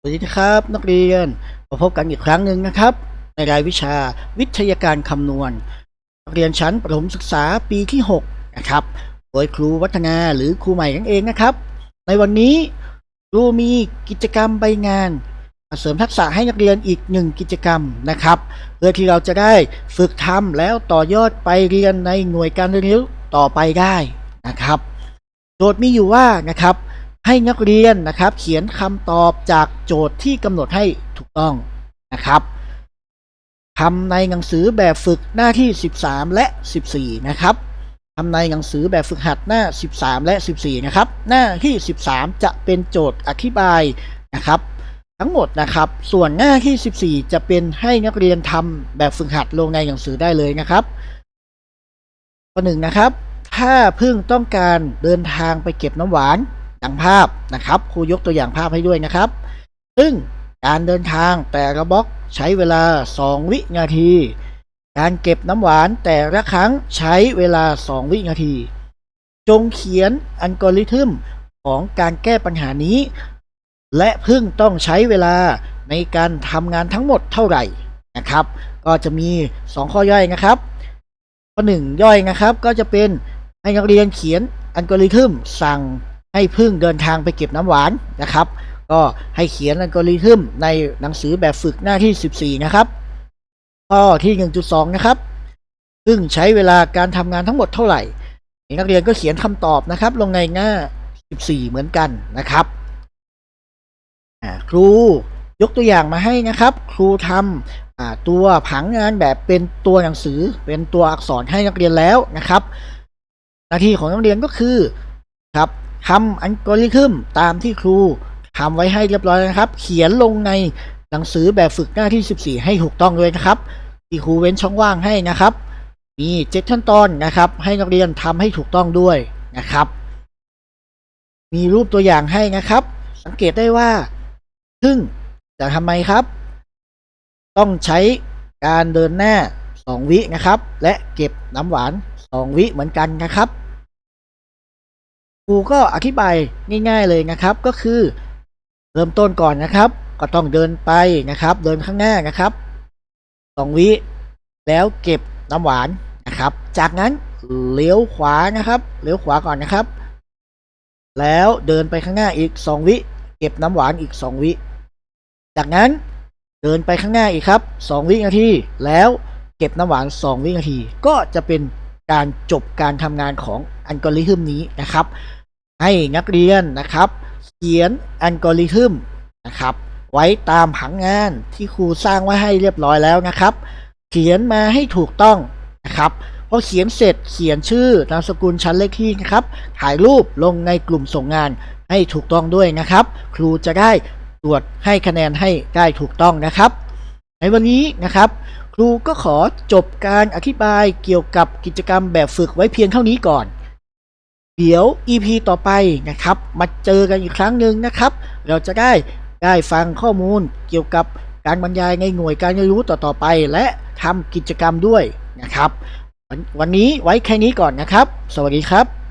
สวัสดีครับนักเรียนมาพบกันอีกครั้งหนึ่งนะครับ ในรายวิชาวิทยาการคำนวณ นักเรียนชั้นประถมศึกษาปีที่ 6 นะครับ โดยครูวัฒนาหรือครูใหม่นั่นเองนะครับ ในวันนี้ครูมีกิจกรรมใบงาน เสริมทักษะให้นักเรียนอีกหนึ่งกิจกรรมนะครับ เพื่อที่เราจะได้ฝึกทำแล้วต่อยอดไปเรียนในหน่วยการเรียนรู้ต่อไปได้นะครับ โจทย์มีอยู่ว่านะครับ ให้นักเรียนนะครับ เขียนคำตอบจากโจทย์ที่กำหนดให้ถูกต้องนะครับทำในหนังสือแบบฝึกหน้าที่ 13 และ 14 นะครับทำในหนังสือแบบฝึกหัดหน้า 13 และ 14 นะครับ หน้าที่ 13 จะเป็นโจทย์อธิบายนะครับ ทั้งหมดนะครับ ส่วนหน้าที่ 14 จะเป็นให้นักเรียนทำแบบฝึกหัดลงในหนังสือได้เลยนะครับข้อหนึ่งนะครับ ถ้าเพิ่งต้องการเดินทางไปเก็บน้ำหวาน ดังภาพนะครับครูยกตัวอย่างภาพให้ด้วยนะครับ ซึ่งการเดินทางแต่ละบล็อกใช้เวลา 2 วินาที การเก็บน้ำหวานแต่ละครั้งใช้เวลา 2 วินาที จงเขียนอัลกอริทึมของการแก้ปัญหานี้ และพิ่งต้องใช้เวลาในการทำงานทั้งหมดเท่าไหร่นะครับ ก็จะมี 2 ข้อย่อยนะครับข้อ1ย่อยนะครับก็จะเป็นให้นักเรียนเขียนอัลกอริทึมสั่ง ให้พึ่งเดินทางไปเก็บน้ำหวานนะครับ ก็ให้เขียนอัลกอริทึมในหนังสือแบบฝึกหน้าที่ 14 นะครับ ข้อที่ 1.2 นะครับพึ่งใช้เวลาการทำงานทั้งหมดเท่าไหร่ นักเรียนก็เขียนคำตอบนะครับ ลงในหน้า 14 เหมือนกันนะครับครูยกตัวอย่างมาให้นะครับ ครูทำตัวผังงานแบบเป็นตัวหนังสือเป็นตัวอักษรให้นักเรียนแล้วนะครับ หน้าที่ของนักเรียนก็คือครับ ทำอัลกอริทึมตามที่ครูทำไว้ให้เรียบร้อยนะครับ เขียนลงในหนังสือแบบฝึกหน้าที่ 14 ให้ถูกต้องเลยนะครับที่ครูเว้นช่องว่างให้นะครับ มีเจ็ดขั้นตอนนะครับ ให้นักเรียนทำให้ถูกต้องด้วยนะครับ มีรูปตัวอย่างให้นะครับ สังเกตได้ว่าซึ่งจะทำไมครับ ต้องใช้การเดินหน้า 2 วินะครับ และเก็บน้ำหวาน 2 วิเหมือนกันนะครับ ครูก็อธิบายง่าย ๆเลยนะครับก็คือ เริ่มต้นก่อนนะครับ ก็ต้องเดินไปนะครับ เดินข้างหน้านะครับสองวิแล้วเก็บน้ำหวานนะครับ จากนั้นเลี้ยวขวานะครับ เลี้ยวขวาก่อนนะครับ แล้วเดินไปข้างหน้าอีกสองวิเก็บน้ำหวานอีกสองวิจากนั้นเดินไปข้างหน้าอีกครับสองวินาที แล้วเก็บน้ำหวานสองวินาที ก็จะเป็นการจบการทำงานของ อัลกอริทึมนี้นะครับ ให้นักเรียนนะครับเขียนอัลกอริทึมนะครับ ไว้ตามผังงานที่ครูสร้างไว้ให้เรียบร้อยแล้วนะครับ เขียนมาให้ถูกต้องนะครับพอเขียนเสร็จเขียนชื่อนามสกุลชั้นเลขที่นะครับถ่ายรูปลงในกลุ่มส่งงานให้ถูกต้องด้วยนะครับ ครูจะได้ตรวจให้คะแนนให้ได้ถูกต้องนะครับ ในวันนี้นะครับ ครูก็ขอจบการอธิบายเกี่ยวกับกิจกรรมแบบฝึกไว้เพียงเท่านี้ก่อน เดี๋ยว EP ต่อไปนะครับ มาเจอกันอีกครั้งหนึ่งนะครับ เราจะได้ได้ฟังข้อมูลเกี่ยวกับการบรรยายในหน่วยการเรียนรู้ต่อๆไป และทำกิจกรรมด้วยนะครับ วันวันนี้ไว้แค่นี้ก่อนนะครับ สวัสดีครับ